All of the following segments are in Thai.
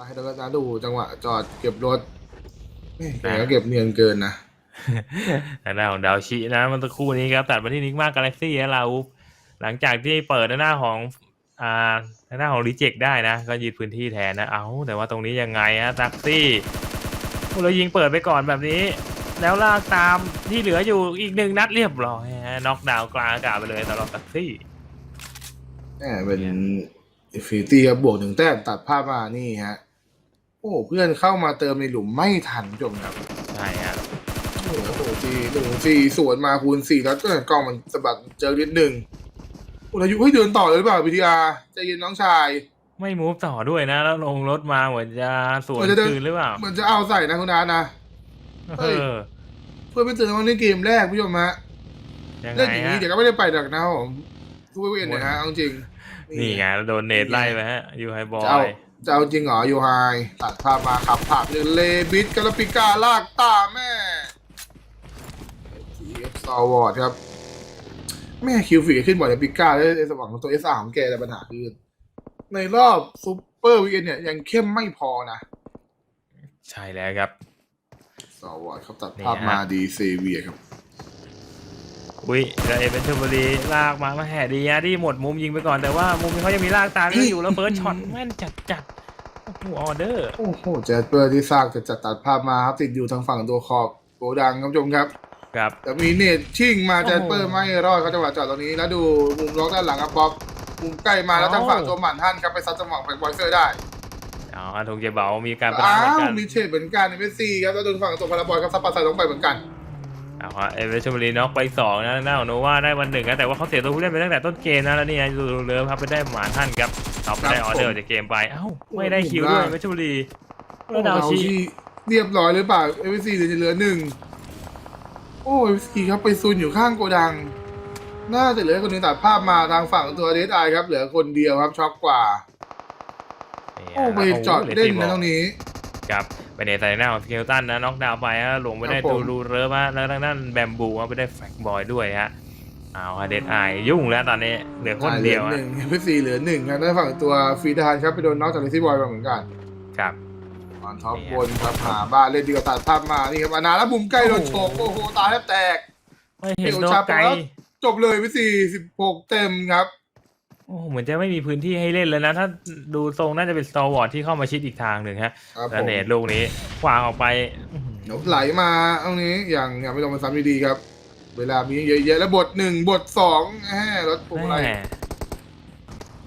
ว่าให้เราก็ดูจังหวะจอดเก็บรถแม่แกก็เก็บเนียนเกินนะทางด้านของดาวชินะเมันตะครู่นี้ครับตัดมาที่นิกมากกาแล็กซี่เราหลังจากที่เปิดหน้าของอ่าทางด้านของรีเจคได้นะ ก็ยึดพื้นที่แทนนะ เอาแต่ว่าตรงนี้ยังไงฮะแท็กซี่โอ้เรายิงเปิดไปก่อนแบบนี้ แล้วลากตามที่เหลืออยู่อีกหนึ่งนัดเรียบร้อยฮะน็อกดาวน์กลางอากาศไปเลยสำหรับแท็กซี่แหมเป็นอินฟินิตี้ครับบวกหนึ่งแต้มตัดภาพมานี่ฮะ โอ้เพื่อนเข้ามาเติมในหลุมไม่ทันผู้ชมครับใช่ฮะโอ้โหจีหนึ่งสี่สวนมาคูณสี่แล้วก็กล้องมันสะบัดเจอนิดหนึ่งโอ้แล้วอยู่ให้ยเดินต่อเลยหรือเปล่าพีทีอาร์ใจเย็นน้องชายไม่มูฟต่อด้วยนะ แล้วลงรถมาเหมือนจะสวนเหมือนจะเดินคืนหรือเปล่าเหมือนจะเอาใส่นะคุณอาร์ตนะเฮ้เอยอเพื่อไปเตือนน้องในเกมแรกผู้ชมฮะยังเล่นไงอย่างฮะนี้เดี๋ยวก็ไม่ได้ไปหรอกนะครับผมทุกเวนนะฮะเอาจริง นี่ไงแล้วโดนเนตไล่ไปฮะยูไฮบอจะเอาย จะเอาจริงเหรอยูไฮตัดภาพมาขับผ่านไปเลยเลบิดกาลปิก้าลากตาแม่ทีเอฟซาวอร์ดครับ แม่คิวฟีขึ้นบ่อยในปิก้าแล้วในสมองของตัวเอสอาของแกแต่ปัญหาคือในรอบซูเปอร์วีเอนเนี่ยยังเข้มไม่พอนะ ใช่แล้วครับซาวอร์ดเขาตัดภาพมานี่ฮะดีเซเวียครับ อุ้ยแล้วเอเวนเทอร์บรีลากมามาแห่ดีนะที่หมดมุมยิงไปก่อนแต่ว่ามุมนี้เขายังมีลากตามยังอยู่แล้วเฟิร์สช็อตแม่นจัดจัดๆโอ้โหออเดอร์โอ้โหแจสเปอร์ที่ซากจะจัดตัดภาพมาครับติดอยู่ทางฝั่งตัวขอบโกดังครับผู้ชมครับ ครับ แต่มีเนตชิ่งมาโอ้โหแจสเปอร์ไม่รอดเขาจังหวะจอดตรงนี้แล้วดูมุมล็อกด้านหลังครับบ๊อบมุมใกล้มาแล้วทางฝั่งเอ้าตัวหมันท่านครับไปซัดจังหวะแบกบอยเซอร์ได้อ๋ออาทงเจเบามีการประทะอ้าเหมือนวกันมีเชดเหมือนกันในเมสซี่ครับแล้วโดนฝั่งตัวพาราบอยครับซับปาใส่ลงไปเหมือนกัน เอาฮะเอเวนเทอร์บรีน็อกไปสองนะหน้าของโนวาได้วันหนึ่งนะแต่ว่าเขาเสียตัวผู้เล่นไปตั้งแต่ต้นเกมนะแล้วนี่นะดูเลิฟครับไปได้หมาท่านครับเอาไปได้ออเดอร์จากเกมไปเอ้าไม่ได้คิวด้วยเอเวนเทอร์บรีแล้วดาวเราชีที่เรียบร้อยหรือเปล่าเอเวซีเหลือจะเหลือหนึ่งโอ้เอเวซีครับไปซุนอยู่ข้างโกดัง น่าจะเหลือคนหนึงตัดภาพมาทางฝั่งตัวเดสไอครับ เหลือคนเดียวครับช็อกกว่า โอ้ไปจอดเล่นนะตรงนี้ครับ ไปในใส่หน้าของสเกลตันนะน็อกดาวน์ไปฮะลงไปได้ครับผมตูรูเริร์ฟฮะแล้วทางด้านแบมบูฮะไปได้แฟกบอยด้วยฮะเอาฮะเดดไอยุ่งแล้วตอนนี้เหลือคนเดียวหฮะนึ่งเอฟซีเหลือหนึ่งครับด้านฝั่งตัวฟีดานครับไปโดนน็อกจากเลซี่บอยมาเหมือนกันครับออนท็อปนี่บฮะนครับหาบ้านเล่นดีกว่าตัดภาพมานี่ครับอานาแล้วมุมใกล้โดนโฉกโอ้โอ้โหโหตาแทบแตกไม่เห็นเอวโดนชาไกลแล้วจบเลยพี่สี่สิบหกเต็มครับ โอ้เหมือนจะไม่มีพื้นที่ให้เล่นแล้วนะ ถ้าดูทรงน่าจะเป็นสตอวอร์ดที่เข้ามาชิดอีกทางหนึ่งฮะครับผแล้วมเนตลูกนี้ขวางออกไปอื้อหือเดี๋ยวไหลมาตรงนี้อย่างอย่างไม่ลงมาซ้ำดีๆครับ เวลามีเยอะๆแล้วบทหนึ่งบทสองแหมรถปุ่มอะไรแม่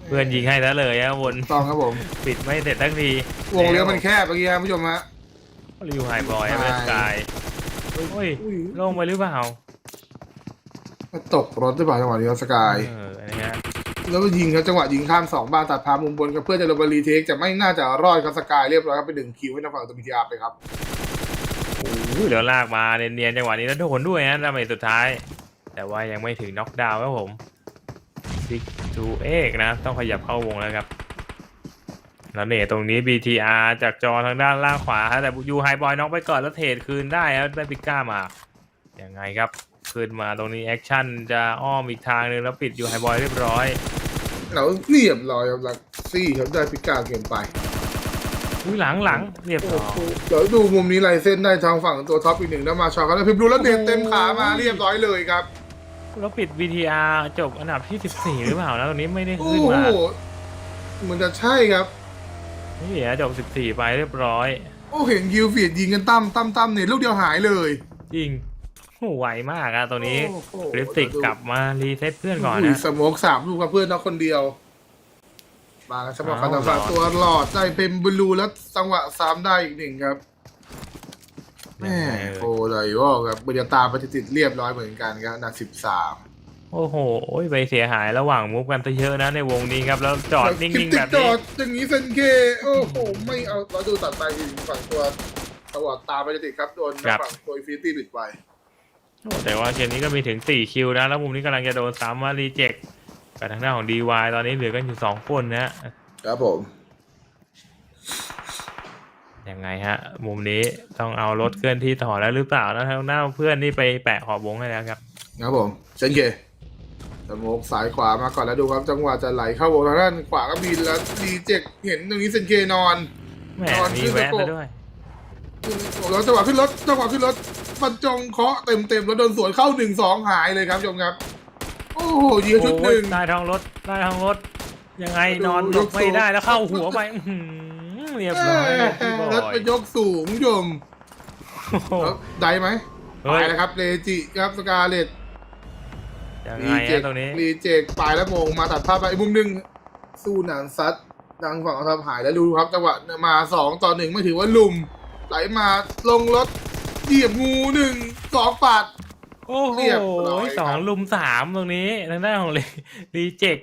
เพื่อนยิงให้แล้วเลยฮะวนต้องครับผม ปิดไม่เสร็จทั้งทีวงเลี้ยวมันแคบเมื่อกี้ครับผู้ชมฮะ ริวไฮบอยฮะไม่สกายโอ้ยอุ้ยลงไปหรือเปล่า ตกรถหรือเปล่าจังหวะนี้ครับสกาย เอออันนี้ฮะ แล้วก็ยิงครับจังหวะยิงข้ามสองบ้านตัดพามุมบนครับเพื่อจะลงมารีเทคจะไม่น่าจะรอดครับสกายเรียบร้อยครับไปหนึ่งคิวให้ทางฝั่งตัวบีทีอาร์ไปครับโอ้ยเดี๋ยวลากมาเนียนๆจังหวะนี้แล้วโดนด้วยฮะดาเมจสุดท้าย แต่ว่ายังไม่ถึงน็อกดาวน์ครับผมซิกทูเอกนะ ต้องขยับเข้าวงแล้วครับแล้วเนี่ยตรงนี้ BTR จากจอทางด้านล่างขวาฮะแต่ยูไฮบอยน็อกไปก่อนแล้วเทรดคืนได้ครับได้ปิก้ามายังไงครับ คืนมาตรงนี้แอคชั่นจะอ้อมอีกทางหนึงแล้วปิดยูไฮบอยเรียบร้อยแล้วเรียบร้อยครับลักซี่ครับได้พิกาเกินไปอุ้ยหลังหลังเรียบโอ้ร้อยโหเดี๋ยวดูมุมนี้ลายเส้นได้ทางฝั่งตัวท็อปอีกหนึ่งแล้วมาช็อตกันแล้วพิมพ์ดูแล้วเด็ดเต็มขามาเรียบร้อยเลยครับแล้วปิด BTR จบอันดับที่ 14 หรือเปล่านะตรงนี้ไม่ได้โอ้ขึ้นโหมาเหมันจะใช่ครับนี่ฮะจบ 14 ไปเรียบร้อย โอ้เห็นกิลฟีดยิงกันตั้มตั้มตั้มเนี่ยลูกเดียวหายเลย จริงโหไวมากอะตัวนี้โอ้โหคลิปติกกลับมารีเซ็ตเพื่อนก่อนอุ้ยนะสโมกสามลูกกับเพื่อนน้องคนเดียว มาแล้วสำหรับอ้าวคาตาฟาหลอดตัวหลอดได้เป็นบลูแล้วจังหวะซ้ำได้อีกหนึ่งครับแม่โคเลยว่าครับบรรยาตามไปติดๆเรียบร้อยเหมือนกันครับอันดับสิบสามโอ้โหไปเสียหายระหว่างมุกกันซะเยอะนะในวงนี้ครับ แล้วจอดนิ่งๆแบบจนี้อดอย่างนี้เซนเคโอ้โห ไม่เอาเราดูตัดไปถึงฝั่งตัวตลอดตามไปติดครับ โดนฝั่งโคอิฟิตี้บิดไป โอ้แต่ว่าเกมนี้ก็มีถึง 4 คิวนะ แล้วมุมนี้กำลังจะโดนซ้ำว่ารีเจ็คกับทางด้านของ DY ตอนนี้เหลือกันอยู่ 2 คนนะครับผม ยังไงฮะ มุมนี้ต้องเอารถเคลื่อนที่ต่อแล้วหรือเปล่านะทางด้านเพื่อนนี่ไปแปะขอบวงให้แล้วครับ ครับผมเซนเคสโมกสายขวามาก่อนแล้วดูครับจังหวะจะไหลเข้าวงทางด้านขวาก็บินแล้วดีเจ็กเห็นตรงนี้เซนเคนอนแหมตอนมีขึ้นแวะตะโกซะด้วยแล้วจังหวะขึ้นรถจังหวะขึ้นรถ บรรจงเคาะเต็มเต็มๆแล้วโดนสวนเข้าหนึ่งสองหายเลยครับผู้ชมครับ โอ้โหยิงชุดหนึ่งโอ้ยใต้ท้องรถใต้ท้องรถ ยังไงดูนอนหลบไม่ยกสูงได้แล้วเข้าหัวไปอื้อหือเรียบร้อยเลยพี่บรถอเป็ยนยกสูงคุณผู้ชมโอ้โหแล้วได้ไหมเฮ้ยไปแล้วครับเลจิครับสกาเลตยังรีไงเจฮะกตรงนี้รีเจกปลายแล้วโมงมาตัดภาพไปอีกมุมหนึ่งสู้หนานซัดดังฝั่งทับหายแล้วดูครับจังหวะมาสองต่อหนึ่งไม่ถือว่าลุมไหลมาลงรถ เหยียบงูหนึ่งสองปาด โอ้โหเรียบร้อยครับ สองลุมสามตรงนี้ทางด้านของรีรีเจค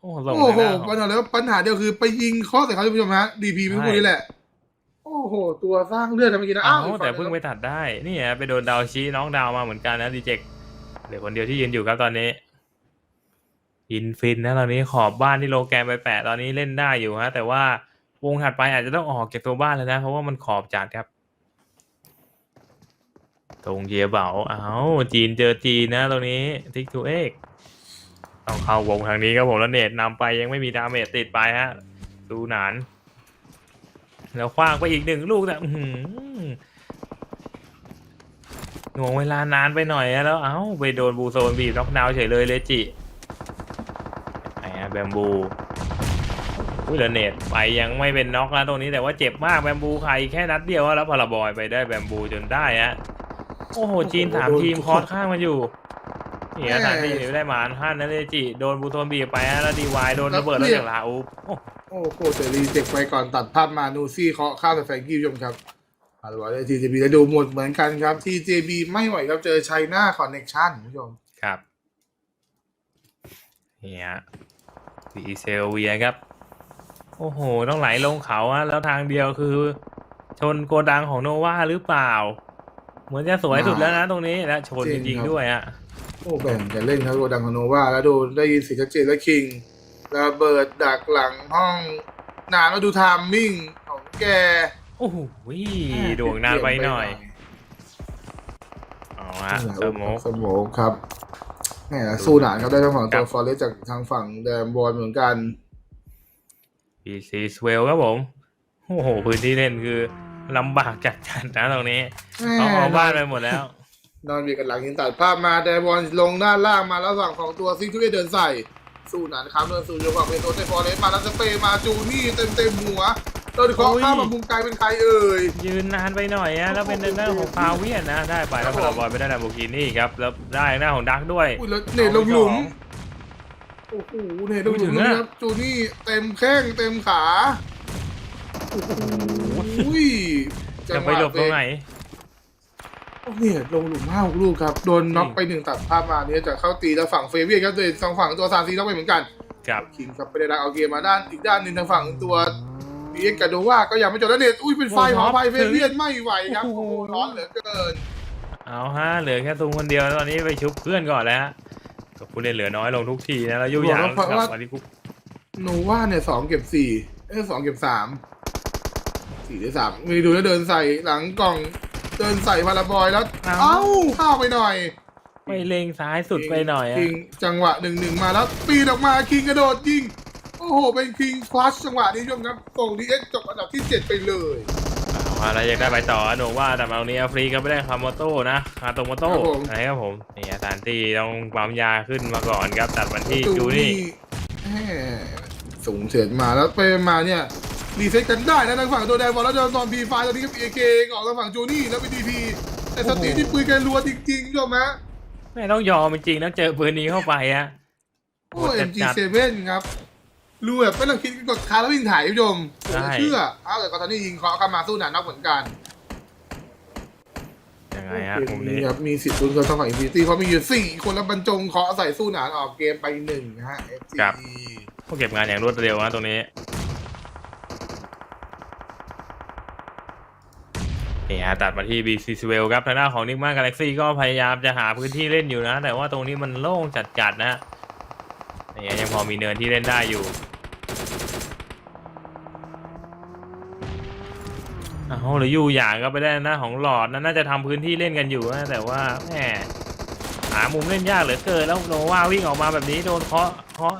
โอ้โหลงโอ้โหทางด้านของปัญหาแล้วปัญหาเดียวคือไปยิงข้อใส่เขาท่านผู้ชมฮะดีพีไม่พูดนี่แหละ โอ้โห ตัวสร้างเลือดนะเมื่อกี้นะเอ้าอีกแต่ฝั่เพิ่งหไปนึ่ตัดได้ นี่ฮะไปโดนดาวชี้น้องดาวมาเหมือนกันนะรีเจคเหลือคนเดียวที่ยืนอยู่ครับตอนนี้อินฟินนะตอนนี้ขอบบ้านที่โลแกนไปแปะตอนนี้เล่นได้อยู่ฮะแต่ว่าวงถัดไปอาจจะต้องออกจากตัวบ้านแล้วนะ เพราะว่ามันขอบจัดครับ ตรงเยียเบาเอ้าจีนเจอจีนนะตรงนี้ทิกทูเอกต้องเข้าวงทางนี้ครับผมแล้วเนตนำไปยังไม่มีดาเมจติดไปฮะดูหนาน แล้วคว้างไปอีกหนึ่งลูกแต่หือหน่วงเวลานานไปหน่อยแล้ว เอ้าไปโดนบูโซนบีบน็อกดาวเฉยเลยเลจิไอ้ฮะแบมบูอุ้ยแล้วเนตไปยังไม่เป็นน็อกนะตรงนี้แต่ว่าเจ็บมากแบมบูใครแค่นัดเดียวแล้วพาราบอยไปได้แบมบูจนได้ฮะ โอ้โห จีนสามทีมคอร์สข้างมันอยู่นี่ฮะสามทีมได้หมานฮันนะเลจิโดนบูโซนบีบไปฮะแล้วดีวายโดนระเบิดแล้วอย่างลาอูโอ้โอ้โหแต่รีเจกไปก่อนตัดภาพมานูซี่เคาะข้ามแต่แฟรงกี้ผู้ชมครับอาร์วาเลยทีเจบีแล้วดูหมดเหมือนกันครับทีเจบีไม่ไหวครับเจอไชน่าคอนเน็กชั่นผู้ชมครับเนี่ยดีเซลเวียครับ โอ้โห ต้องไหลลงเขาอะแล้วทางเดียวคือ ชนโกดังของโนวาหรือเปล่า เหมือนจะสวยสุดแล้วนะตรงนี้และชนจริงๆด้วยอะโอ้แบ่งกันเล่นครับโกดังคอนโนวาแล้วดูได้ยินเสียงชัดเจนแล้วคิงระเบิดดักหลังห้องนานแล้วดูไทามมิ่งของแกโอ้โหดวงนานไปหน่อยเอาฮะสโมกสโมกครับแหมสู้หนานครับได้ทั้งฝั่งครัตัวบฟอร์เรสจากทางฝั่งแดมบอลเหมือนกันพีซีสเวลครับผม โอ้โห พื้นที่เล่นคือ ลำบากจัดๆนะตรงนี้เขาเอาบ้านไปหมดแล้ว นอนเบียดกันหลังยิงตัดภาพมาแดมบอลลงด้านล่างมาแล้วฝั่งของตัวซิกทุเรศเดินใส่ สู้หนานครับเดินสู่จังหวะเป็นโตเตฟอร์เรสมาแล้วสเปย์มาจูนี่เต็มเต็มๆหัวโดนเคาะโอ้ยข้ามมามุมไกลเป็นใครเอ่ยยืนนานไปหน่อยอะแล้วเป็นหน้าของฟาเวียนนะได้ไปแล้วครัพบลาผมบอยไม่ได้ลาโบกินี่ครับแล้วได้หน้าของดักด้วยอุ้ยแล้วเนตลงหลุมสองโอ้โหเนตลงหลุมไม่ถึงนะอะครับจูนี่เต็มแข้งเต็มขาโอ้โห จัจะงหไปวะหลบตรงไหนโอ้เนี่ยลงหลุมห้าหกลูกครับ โดนน็อกไปหนึ่งตัดภาพมาเนี่ยจากเข้าตีแล้วฝั่งเฟเวียนครับโดยทางฝั่งตัวซานซีน็อกไปเหมือนกันกับคิงครับไปได้ดักเอาเกมมาด้านอีกด้านหนึ่งทางฝั่งตัวบีเอ็กกาโดว่าก็ยังไม่จบแล้วเน็ตอุ้ยเป็นไฟหอไฟเฟเวียนไม่ไหวครับโอ้โหร้อนเหลือเกินเอาฮะเหลือแค่ตุงคนเดียวแล้วตอนนี้ไปชุบเพื่อนก่อนแล้วฮะกับผู้เล่นเหลือน้อยลงทุกทีนะแล้วยุยางกับมาริกุโนว่าเนี่ยสองเก็บสี่เอ้ยสองเก็บสาม สี่ได้สามมีดูแล้วเดินใส่หลังกล่อง เดินใส่พาราบอยแล้ว เอ้าเข้าไปหน่อยไม่เล็งซ้ายสุดไปหน่อยอะคิงจังหวะหนึ่งหนึ่งมาแล้วปีนออกมาคิงกระโดดยิง โอ้โห เป็นคิงคลัชจังหวะนี้ชมครับส่งดีเอ็กจบอันดับที่เจ็ดไปเลยเอาอะไรอยากได้ไปต่อโนว่าแต่มาตรงนี้ฟรีก็ไม่ได้คาโมโต้นะคาโตโมโต้ครับผมอะไรครับผมนี่อาซานตีต้องปั๊มยาขึ้นมาก่อนครับตัดวันที่จูนี่แหม่สูงเฉิดมาแล้วไปมาเนี่ย รีเซ็ตกันได้นะทางฝั่งตัวแดนบอลแล้วเดินตอนพีไฟตอนนี้ก็เอเคออกทางฝั่งจูนี่แล้วเป็นดีพีแต่สตีที่ปืนแกรัวจริงๆชมฮะไม่ต้องยอมจริงๆแล้วเจอปืนนี้เข้าไปอะโอ้เอ็มจีเซเว่นครับรู้แบบไม่ต้องคิดกดคาแล้ววิ่งถ่ายผู้ชมโอ้เชื่อเอาแต่ก็ตอนนี้ยิงเคาะกันมาสู้หนานักเหมือนกันยังไงฮะมุมนี้นี้ครับมีสิทธิ์ลุ้นกับทางฝั่งอินฟินิตี้เพราะมีอยู่สี่คนแล้วบรรจงเคาะใส่สู้หนานออกเกมไปหนึ่งฮะ FG ก็เก็บงานอย่างรวดเร็วนะตรงนี้ นี่ฮะตัดมาที่ BC s w e l l ครับทางด้านของ Nigma Galaxy ก็พยายามจะหาพื้นที่เล่นอยู่นะ แต่ว่าตรงนี้มันโล่งจัดๆนะฮะนี่ยังพอมีเนินที่เล่นได้อยู่เอาหรืออยู่อย่างก็ไปได้น้าของหลอดนะน่าจะทำพื้นที่เล่นกันอยู่นะแต่ว่าแหมหามุมเล่นยากเหลือเกินแล้วโนว่าวิ่งออกมาแบบนี้โดนเคาะเคาะ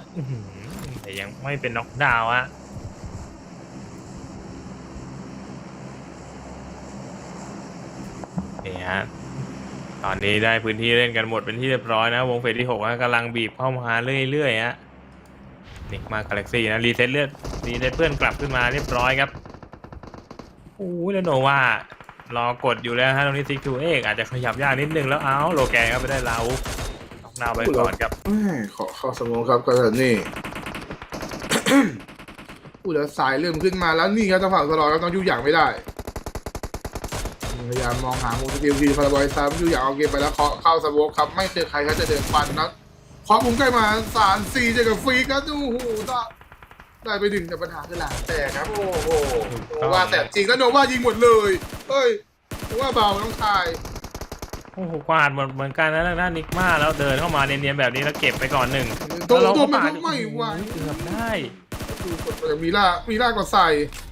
แต่ยังไม่เป็นน็อกดาวน์ฮะ นี่ฮะตอนนี้ได้พื้นที่เล่นกันหมดเป็นที่เรียบร้อยนะ วงเฟสที่หกนะกำลังบีบเข้ามาเรื่อยๆฮะนิกมากาแล็กซี่นะรีเซ็ตเลือดรีเซ็ตเพื่อนกลับขึ้นมาเรียบร้อยครับโอ้ยแล้วโนว่ารอกดอยู่แล้วฮะตรงนี้ซิกทูเอกอาจจะขยับยากนิดนึงแล้วเอาโลแกนก็ไปได้ลาวน็อกดาวไปก่อนครับขอเข้าสมองครับก็จะนี่พูดแล้วสายเริ่มขึ้นมาแล้วนี่ครับทางฝั่งตลอดครับต้องยุ่งอย่างไม่ได้ พยายามมองหามุมสกิลทีพาราบอยซ้ำยุ่งอย่างเอาเกมไปแล้วเคาะเข้าสโมกครับ ไม่เจอใครเขาจะเดินฟันนะเคาะมุมใกล้มาสามสี่เจอกับฟรีครับดูโอ้โหได้ได้ไปดึงแต่ปัญหาคือหลังแตกครับ โอ้โหโนว่าแต่จริงแล้วโนว่ายิงหมดเลยเฮ้ยโนว่าเบาน้องชายโอ้โหกวาดหมดเหมือนกันนะทางด้านนิกมาแล้วเดินเข้ามาเนียนๆแบบนี้แล้วเก็บไปก่อนหนึ่งโดนแล้วโดเรานมันปาก็ดไม่ไหวเกือบได้ดูกดมีล่ามีล่าก็ใส่แ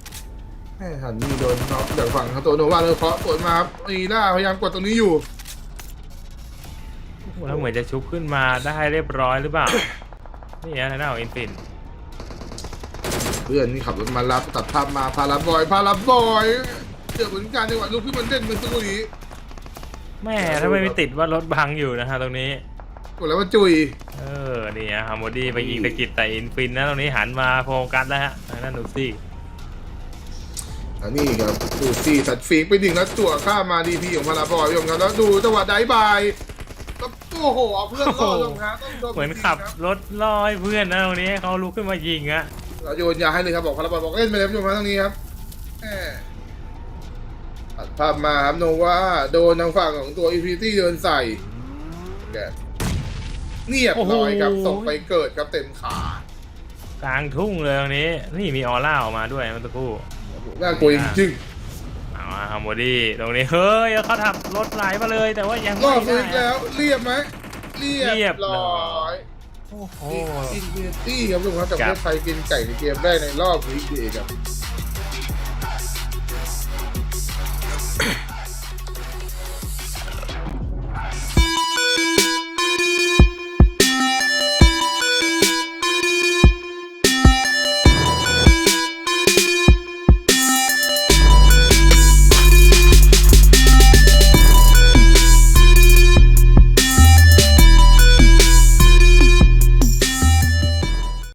ม่หันนี่โดนน็อกจากฝั่งเขาตัวโนว่าเลยเคาะกดมาครับมีล่าพยายามกดตรงนี้อยู่โอ้โหแล้วเหมือนจะชุบขึ้นมาได้เรียบร้อยหรือเปล่า นี่ฮะทางด้านของอินฟินเพื่อนนี่ขับรถมารับตัดภาพมาพาราบอยพาราบอยเจอเหมือนกันจังหวะลูกพี่มันเด่นเหมือนสักครู่นี้แม่ถ้าไม่ไปติดว่ารถบังอยู่นะฮะตรงนี้ กดแล้วว่าจุยเออนี่ฮะฮาร์โมดี้ไปยิงตะกิดแต่อินฟินนะตรงนี้หันมาโฟกัสแล้วฮะทางด้านนูซี่ อันนี้ครับดูซี่ตัดฟีกไปดึงแล้วจั่วข้ามมาดีพีของพาราบอยผู้ชมครับแล้วดูจังหวะไดบายแล้วโอ้โหเอาเพื่อนรอดลงครับต้องโดนเหมือนขับรถลอยเพื่อนนะตรงนี้ให้เขาลุกขึ้นมายิงอะเราโยนยาให้เลยครับบอกพาราบอยบอกเล่นไปเลยผู้ชมครับตรงนี้ครับแหมตัดภาพมาครับโนว่าโดนทางฝั่งของตัวอีพีตี้เดินใส่แกเรียบร้อยครับส่งไปเกิดครับเต็มขากลางทุ่งเลยตรงนี้ นี่มีออร่าออกมาด้วยเมื่อสักครู่ น่ากลัวจริงเอาฮาร์โมดี้ตรงนี้เฮ้ยเขาทับรถไหลมาเลยแต่ว่ายังๆรไม่อบได้นี้แล้วเรียบไหมเรีเรียบร้อยโอ้โห อินฟินิตี้ครับทุกคนจากประเทศไทยกินไก่ในเกมแรกในรอบวีคเดย์ครับ